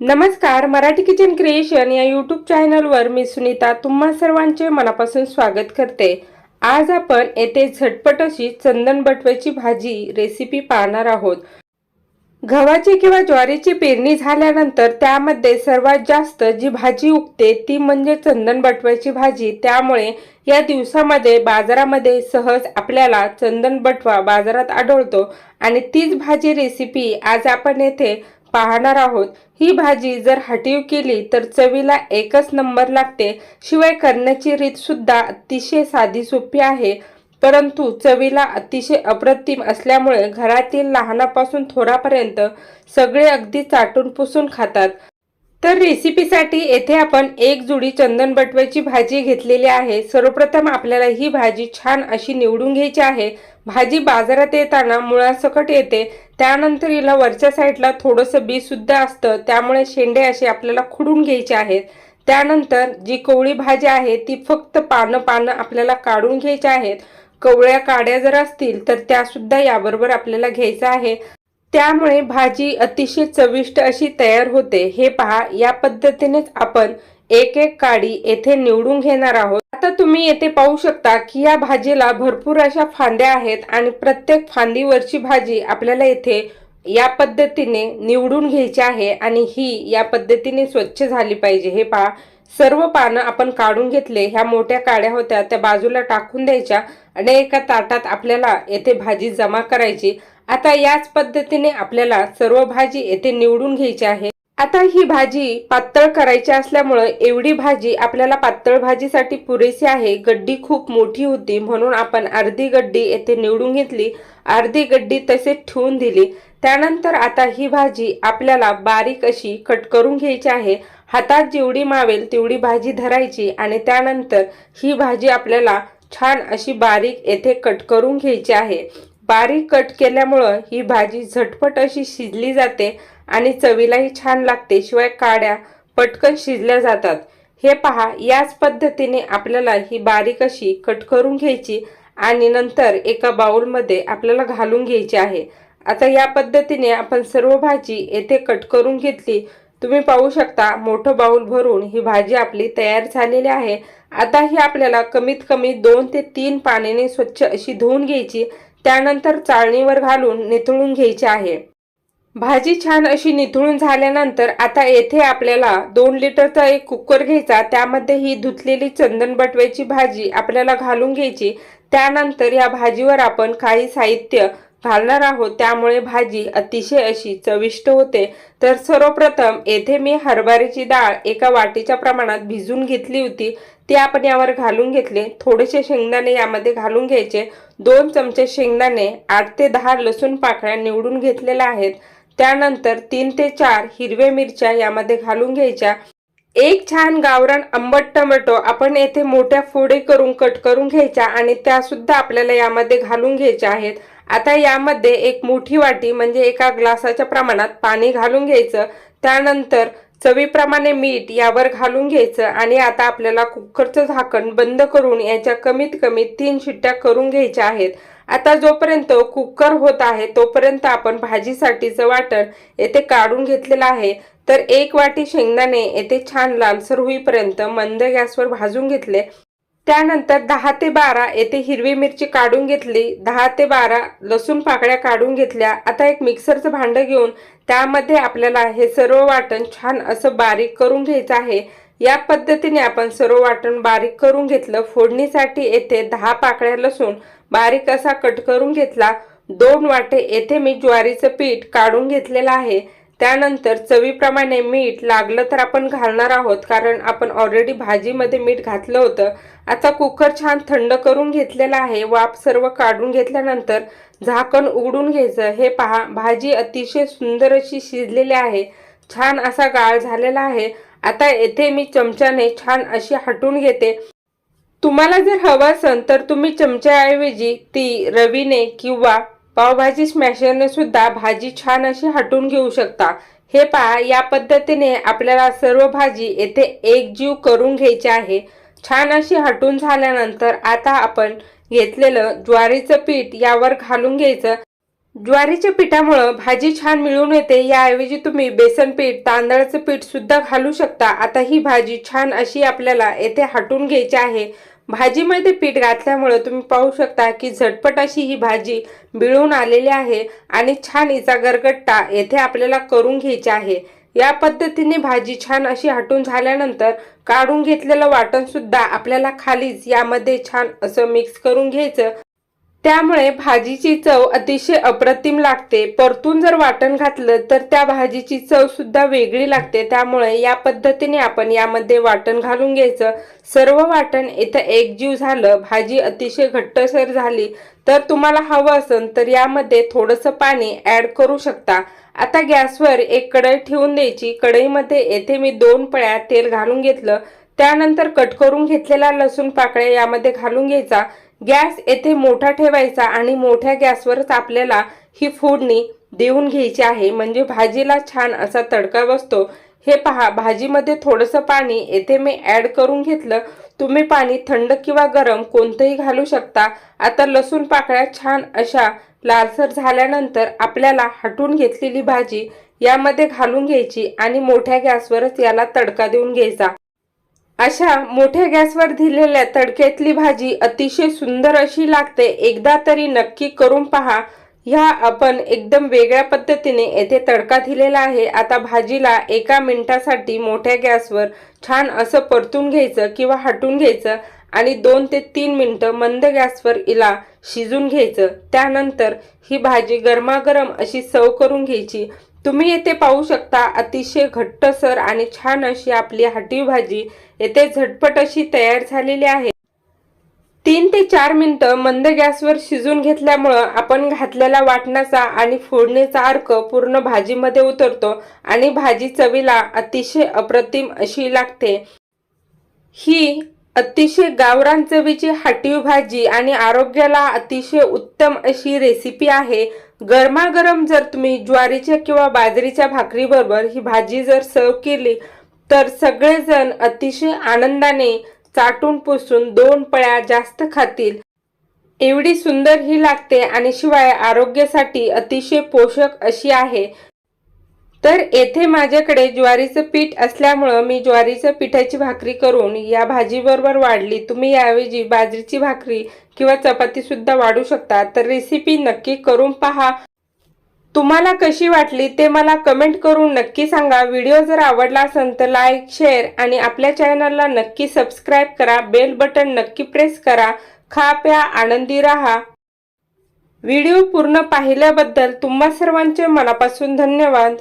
नमस्कार Marathi kitchen creation या YouTube चॅनलवर मी सुनीता तुम्हा सर्वांचे मनापासून स्वागत करते. आज आपण येथे झटपट अशी चंदन बटव्याची भाजी रेसिपी पाहणार आहोत. गव्हाची किंवा ज्वारीची पेरणी झाल्यानंतर त्यामध्ये सर्वात जास्त जी भाजी उगते ती म्हणजे चंदन बटव्याची भाजी. त्यामुळे या दिवसामध्ये बाजारामध्ये सहज आपल्याला चंदन बटवा बाजारात आढळतो. आणि तीच भाजी रेसिपी आज आपण येथे पाहणार आहोत. ही भाजी जर हटीव केली तर चवीला एकच नंबर लागते. शिवाय करण्याची रीत सुद्धा अतिशय साधी सोपी आहे. परंतु चवीला अतिशय अप्रतिम असल्यामुळे घरातील लहानापासून थोरापर्यंत सगळे अगदी चाटून पुसून खातात. तर रेसिपीसाठी येथे आपण एक जुडी चंदन बटव्याची भाजी घेतलेली आहे. सर्वप्रथम आपल्याला ही भाजी छान अशी निवडून घ्यायची आहे. भाजी बाजारात येताना मुळासकट येते. त्यानंतर हिला वरच्या साईडला थोडंसं बीसुद्धा असतं. त्यामुळे शेंडे असे आपल्याला खुडून घ्यायचे आहेत. त्यानंतर जी कोवळी भाजी आहे ती फक्त पानं पानं आपल्याला काढून घ्यायची आहेत. कवळ्या काड्या जर असतील तर त्यासुद्धा याबरोबर आपल्याला घ्यायचं आहे. त्यामुळे भाजी अतिशय चविष्ट अशी तयार होते. हे पहा या पद्धतीनेच आपण एक एक काडी येथे निवडून घेणार आहोत. आता तुम्ही येथे पाहू शकता की या भाजीला भरपूर अशा फांद्या आहेत आणि प्रत्येक फांदीवरची भाजी आपल्याला येथे या पद्धतीने निवडून घ्यायची आहे आणि ही या पद्धतीने स्वच्छ झाली पाहिजे. हे पहा सर्व पानं आपण काढून घेतले ह्या मोठ्या काड्या होत्या त्या बाजूला टाकून द्यायच्या आणि एका ताटात आपल्याला येथे भाजी जमा करायची. आता याच पद्धतीने आपल्याला सर्व भाजी येथे निवडून घ्यायची आहे. आता ही भाजी पातळ करायची असल्यामुळं एवढी भाजी आपल्याला पातळ भाजीसाठी पुरेशी आहे. गड्डी खूप मोठी होती म्हणून आपण अर्धी गड्डी येथे निवडून घेतली. अर्धी गड्डी तसेच ठेवून दिली. त्यानंतर आता ही भाजी आपल्याला बारीक अशी कट करून घ्यायची आहे. हातात जेवढी मावेल तेवढी भाजी धरायची आणि त्यानंतर ही भाजी आपल्याला छान अशी बारीक येथे कट करून घ्यायची आहे. बारीक कट केल्यामुळं ही भाजी झटपट अशी शिजली जाते आणि चवीलाही छान लागते. शिवाय काड्या पटकन शिजल्या जातात. हे पहा याच पद्धतीने आपल्याला ही बारीक अशी कट करून घ्यायची आणि नंतर एका बाउलमध्ये आपल्याला घालून घ्यायची आहे. आता या पद्धतीने आपण सर्व भाजी येथे कट करून घेतली. तुम्ही पाहू शकता मोठं बाउल भरून ही भाजी आपली तयार झालेली आहे. आता ही आपल्याला कमीत कमी दोन ते तीन पाण्याने स्वच्छ अशी धुवून घ्यायची. त्यानंतर चाळणीवर घालून निथळून घ्यायची आहे. भाजी छान अशी निथळून झाल्यानंतर आता येथे आपल्याला दोन लिटरचा एक कुकर घ्यायचा. त्यामध्ये ही धुतलेली चंदन बटव्याची भाजी आपल्याला घालून घ्यायची. त्यानंतर या भाजीवर आपण काही साहित्य घालणार आहोत. त्यामुळे भाजी अतिशय अशी चविष्ट होते. तर सर्वप्रथम येथे मी हरभऱ्याची डाळ एका वाटीच्या प्रमाणात भिजून घेतली होती. ती आपण यावर घालून घेतले. थोडेसे शेंगदाणे यामध्ये घालून घ्यायचे. दोन चमचे शेंगदाणे आठ ते दहा लसूण पाकळ्या निवडून घेतलेल्या आहेत. त्यानंतर तीन ते चार हिरव्या मिरच्या यामध्ये घालून घ्यायच्या. एक छान गावरान आंबट टमॅटो आपण येथे मोठ्या फोडे करून कट करून घ्यायच्या आणि त्या सुद्धा आपल्याला यामध्ये घालून घ्यायच्या आहेत. आता यामध्ये एक मोठी वाटी म्हणजे एका ग्लासाच्या प्रमाणात पाणी घालून घ्यायचं. त्यानंतर चवीप्रमाणे मीठ यावर घालून घ्यायचं आणि आता आपल्याला कुकरचं झाकण बंद करून याच्या कमीत कमी तीन शिट्ट्या करून घ्यायच्या आहेत. आता जोपर्यंत कुकर होत आहे तोपर्यंत आपण भाजीसाठीचं वाटण येथे काढून घेतलेलं आहे. तर एक वाटी शेंगदाणे येथे छान लालसर होईपर्यंत मंद गॅसवर भाजून घेतले. त्यानंतर दहा ते बारा येथे हिरवी मिरची काढून घेतली दहा ते बारा लसूण पाकळ्या काढून घेतल्या. आता एक मिक्सरचं भांडं घेऊन त्यामध्ये आपल्याला हे सर्व वाटण छान असं बारीक करून घ्यायचं आहे. या पद्धतीने आपण सर्व वाटण बारीक करून घेतलं. फोडणीसाठी येथे दहा पाकळ्या लसूण बारीक असा कट करून घेतला. दोन वाटे येथे मी ज्वारीचं पीठ काढून घेतलेलं आहे. त्यानंतर चवीप्रमाणे मीठ लागलं तर आपण घालणार आहोत कारण आपण ऑलरेडी भाजीमध्ये मीठ घातलं होतं. आता कुकर छान थंड करून घेतलेला आहे वाफ सर्व काढून घेतल्यानंतर झाकण उघडून घ्यायचं. हे पहा भाजी अतिशय सुंदर अशी शिजलेली आहे छान असा गाळ झालेला आहे. आता येथे मी चमच्याने छान अशी हटून घेते. तुम्हाला जर हवं असेल तर तुम्ही चमच्याऐवजी ती रवीने किंवा पावभाजी स्मॅशरने सुद्धा भाजी छान अशी हटून घेऊ शकता. हे पहा या पद्धतीने आपल्याला सर्व भाजी येथे एकजीव करून घ्यायची आहे. छान अशी हटून झाल्यानंतर आता आपण घेतलेलं ज्वारीचं पीठ यावर घालून घ्यायचं. ज्वारीच्या पिठामुळं भाजी छान मिळून येते. याऐवजी तुम्ही बेसन पीठ तांदळाचं पीठ सुद्धा घालू शकता. आता ही भाजी छान अशी आपल्याला येथे हटून घ्यायची आहे. भाजीमध्ये पीठ घातल्यामुळं तुम्ही पाहू शकता की झटपट अशी ही भाजी मिळून आलेली आहे आणि छान हिचा गरगट्टा येथे आपल्याला करून घ्यायची आहे. या पद्धतीने भाजी छान अशी हटून झाल्यानंतर काढून घेतलेलं वाटणसुद्धा आपल्याला खालीच यामध्ये छान असं मिक्स करून घ्यायचं. त्यामुळे भाजीची चव अतिशय अप्रतिम लागते. परतून जर वाटण घातलं तर त्या भाजीची चव सुद्धा वेगळी लागते. त्यामुळे या पद्धतीने आपण यामध्ये वाटण घालून घ्यायचं. सर्व वाटण इथं एकजीव झालं. भाजी अतिशय घट्टसर झाली. तर तुम्हाला हवं असेल तर यामध्ये थोडंसं पाणी ॲड करू शकता. आता गॅसवर एक कढई ठेवून द्यायची. कढईमध्ये येथे मी दोन पळ्या तेल घालून घेतलं. त्यानंतर कट करून घेतलेला लसूण पाकळ्या यामध्ये घालून घ्यायचा. गॅस येथे मोठा ठेवायचा आणि मोठ्या गॅसवरच आपल्याला ही फोडणी देऊन घ्यायची आहे. म्हणजे भाजीला छान असा तडका बसतो. हे पहा भाजीमध्ये थोडंसं पाणी येथे मी ॲड करून घेतलं. तुम्ही पाणी थंड किंवा गरम कोणतंही घालू शकता. आता लसूण पाकळ्या छान अशा लालसर झाल्यानंतर आपल्याला हटून घेतलेली भाजी यामध्ये घालून घ्यायची आणि मोठ्या गॅसवरच याला तडका देऊन घ्यायचा. अशा मोठ्या गॅसवर दिलेल्या तडक्यातली भाजी अतिशय सुंदर अशी लागते. एकदा तरी नक्की करून पहा. ह्या आपण एकदम वेगळ्या पद्धतीने येथे तडका दिलेला आहे. आता भाजीला एका मिनिटासाठी मोठ्या गॅसवर छान असं परतून घ्यायचं किंवा हटून घ्यायचं आणि दोन ते तीन मिनटं मंद गॅसवर इला शिजून घ्यायचं. त्यानंतर ही भाजी गरमागरम अशी सव करून घ्यायची. तुम्ही येथे पाहू शकता अतिशय घट्टसर आणि छान अशी आपली हाटीव भाजी येथे झटपट अशी तयार झालेली आहे. तीन ते चार मिनिटं मंद गॅसवर शिजून घेतल्यामुळं आपण घातलेला वाटणाचा आणि फोडणीचा अर्क पूर्ण भाजीमध्ये उतरतो आणि भाजी चवीला अतिशय अप्रतिम अशी लागते. ही अतिशय गावरान चवीची हाटीव भाजी आणि आरोग्याला अतिशय उत्तम अशी रेसिपी आहे. गरमागरम जर तुम्ही ज्वारीच्या किंवा बाजरीच्या भाकरीबरोबर ही भाजी जर सर्व केली तर सगळेजण अतिशय आनंदाने चाटून पुसून दोन पळ्या जास्त खातील. एवढी सुंदर ही लागते आणि शिवाय आरोग्यासाठी अतिशय पोषक अशी आहे. तर येथे माझ्याकडे ज्वारीचं पीठ असल्यामुळं मी ज्वारीचं पिठाची भाकरी करून या भाजीबरोबर वाढली. तुम्ही याऐवजी बाजरीची भाकरी किंवा चपातीसुद्धा वाढू शकता. तर रेसिपी नक्की करून पहा. तुम्हाला कशी वाटली ते मला कमेंट करून नक्की सांगा. व्हिडिओ जर आवडला असेल तर लाईक शेअर आणि आपल्या चॅनलला नक्की सबस्क्राईब करा. बेल बटन नक्की प्रेस करा. खा प्या आनंदी राहा. व्हिडिओ पूर्ण पाहिल्याबद्दल तुम्हा सर्वांचे मनापासून धन्यवाद.